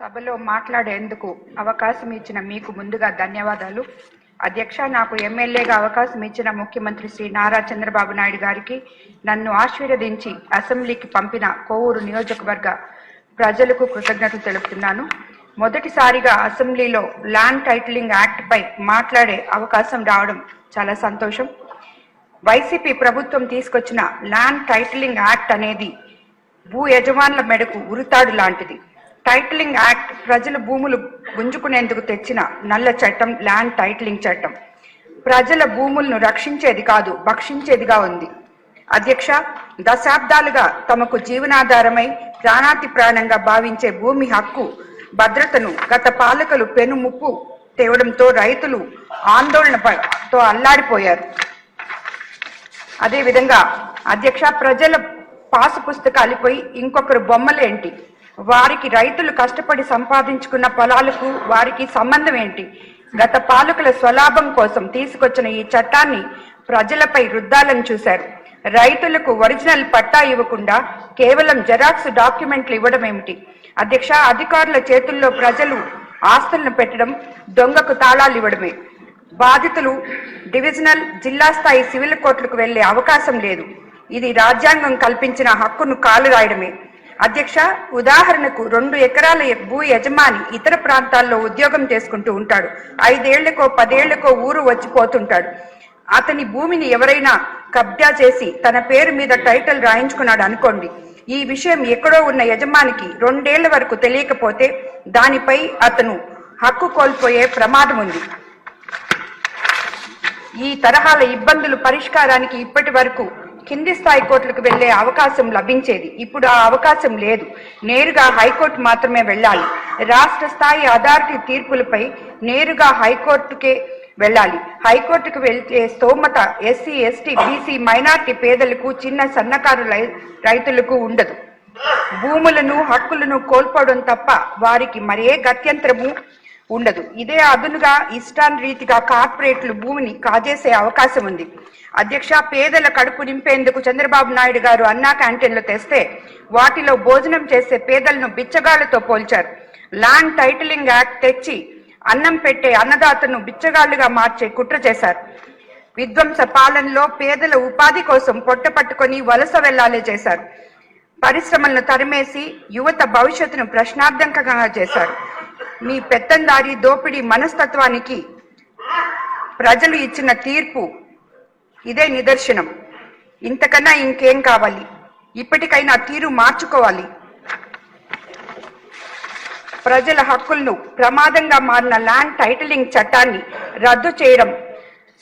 సభలో మాట్లాడేందుకు అవకాశం ఇచ్చిన మీకు ముందుగా ధన్యవాదాలు. అధ్యక్ష నాకు ఎమ్మెల్యేగా అవకాశం ఇచ్చిన ముఖ్యమంత్రి శ్రీ నారా చంద్రబాబు నాయుడు గారికి నన్ను ఆశీర్వదించి అసెంబ్లీకి పంపిన కోవూరు నియోజకవర్గ ప్రజలకు కృతజ్ఞతలు తెలుపుతున్నాను. మొదటిసారిగా అసెంబ్లీలో ల్యాండ్ టైటిలింగ్ యాక్ట్పై మాట్లాడే అవకాశం రావడం చాలా సంతోషం. వైసీపీ ప్రభుత్వం తీసుకొచ్చిన ల్యాండ్ టైటిలింగ్ యాక్ట్ అనేది భూ యజమానుల మెడకు ఉరితాడు లాంటిది. టైటిలింగ్ యాక్ట్ ప్రజల భూములు గుంజుకునేందుకు తెచ్చిన నల్ల చట్టం ల్యాండ్ టైటిలింగ్ చట్టం. ప్రజల భూములను రక్షించేది కాదు భక్షించేదిగా ఉంది. అధ్యక్ష దశాబ్దాలుగా తమకు జీవనాధారమై ప్రాణాతి ప్రాణంగా భావించే భూమి హక్కు భద్రతను గత పాలకులు పెను ముప్పు తేవడంతో రైతులు ఆందోళనతో అల్లాడిపోయారు. అదేవిధంగా అధ్యక్ష ప్రజల పాసు పుస్తకాలపై ఇంకొకరు బొమ్మలేంటి? వారికి రైతులు కష్టపడి సంపాదించుకున్న పొలాలకు వారికి సంబంధం ఏంటి? గత పాలకుల స్వలాభం కోసం తీసుకొచ్చిన ఈ చట్టాన్ని ప్రజలపై రుద్దాలని చూశారు. రైతులకు ఒరిజినల్ పట్టా ఇవ్వకుండా కేవలం జెరాక్స్ డాక్యుమెంట్లు ఇవ్వడం ఏమిటి? అధ్యక్ష అధికారుల చేతుల్లో ప్రజలు ఆస్తులను పెట్టడం దొంగకు తాళాలు ఇవ్వడమే. బాధితులు డివిజనల్ జిల్లా స్థాయి సివిల్ కోర్టులకు వెళ్ళే అవకాశం లేదు. ఇది రాజ్యాంగం కల్పించిన హక్కును కాలు రాయడమే. అధ్యక్ష ఉదాహరణకు రెండు ఎకరాల భూ యజమాని ఇతర ప్రాంతాల్లో ఉద్యోగం చేసుకుంటూ ఉంటాడు. ఐదేళ్ళకో పదేళ్ళకో ఊరు వచ్చిపోతుంటాడు. అతని భూమిని ఎవరైనా కబ్జా చేసి తన పేరు మీద టైటిల్ రాయించుకున్నాడు అనుకోండి. ఈ విషయం ఎక్కడో ఉన్న యజమానికి రెండేళ్ళ వరకు తెలియకపోతే దానిపై అతను హక్కు కోల్పోయే ప్రమాదం ఉంది. ఈ తరహాల ఇబ్బందులు పరిష్కారానికి ఇప్పటి వరకు కింది స్థాయి కోర్టులకు వెళ్ళే అవకాశం లభించేది. ఇప్పుడు ఆ అవకాశం లేదు. నేరుగా హైకోర్టు మాత్రమే వెళ్ళాలి. రాష్ట్ర స్థాయి అథారిటీ తీర్పులపై నేరుగా హైకోర్టుకే వెళ్ళాలి. హైకోర్టుకు వెళ్తే స్తోమత ఎస్సీ ఎస్టీ బీసీ మైనార్టీ పేదలకు చిన్న సన్నకారు రై- రైతులకు ఉండదు. భూములను హక్కులను కోల్పోవడం తప్ప వారికి మరే గత్యంతరము ఉండదు. ఇదే అదునుగా ఇష్టాన్ రీతిగా కార్పొరేట్లు భూమిని కాజేసే అవకాశం ఉంది. అధ్యక్ష పేదల కడుపు నింపేందుకు చంద్రబాబు నాయుడు గారు అన్నా క్యాంటీన్లు తెస్తే వాటిలో భోజనం చేసే పేదలను బిచ్చగాళ్ళతో పోల్చారు. ల్యాండ్ టైటిలింగ్ యాక్ట్ తెచ్చి అన్నం పెట్టే అన్నదాతను బిచ్చగాళ్ళుగా మార్చే కుట్ర చేశారు. విధ్వంస పాలనలో పేదల ఉపాధి కోసం పొట్ట పట్టుకొని వలస వెళ్ళాలే చేశారు. పరిశ్రమలను తరిమేసి యువత భవిష్యత్తును ప్రశ్నార్థకంగా చేశారు. మీ పెత్తందారి దోపిడీ మనస్తత్వానికి ప్రజలు ఇచ్చిన తీర్పు ఇదే నిదర్శనం. ఇంతకన్నా ఇంకేం కావాలి? ఇప్పటికైనా తీరు మార్చుకోవాలి. ప్రజల హక్కులను ప్రమాదంగా మారిన ల్యాండ్ టైటిలింగ్ చట్టాన్ని రద్దు చేయడం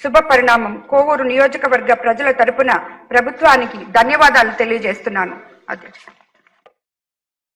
శుభ పరిణామం. కోవూరు నియోజకవర్గ ప్రజల తరపున ప్రభుత్వానికి ధన్యవాదాలు తెలియజేస్తున్నాను. అధ్యక్ష.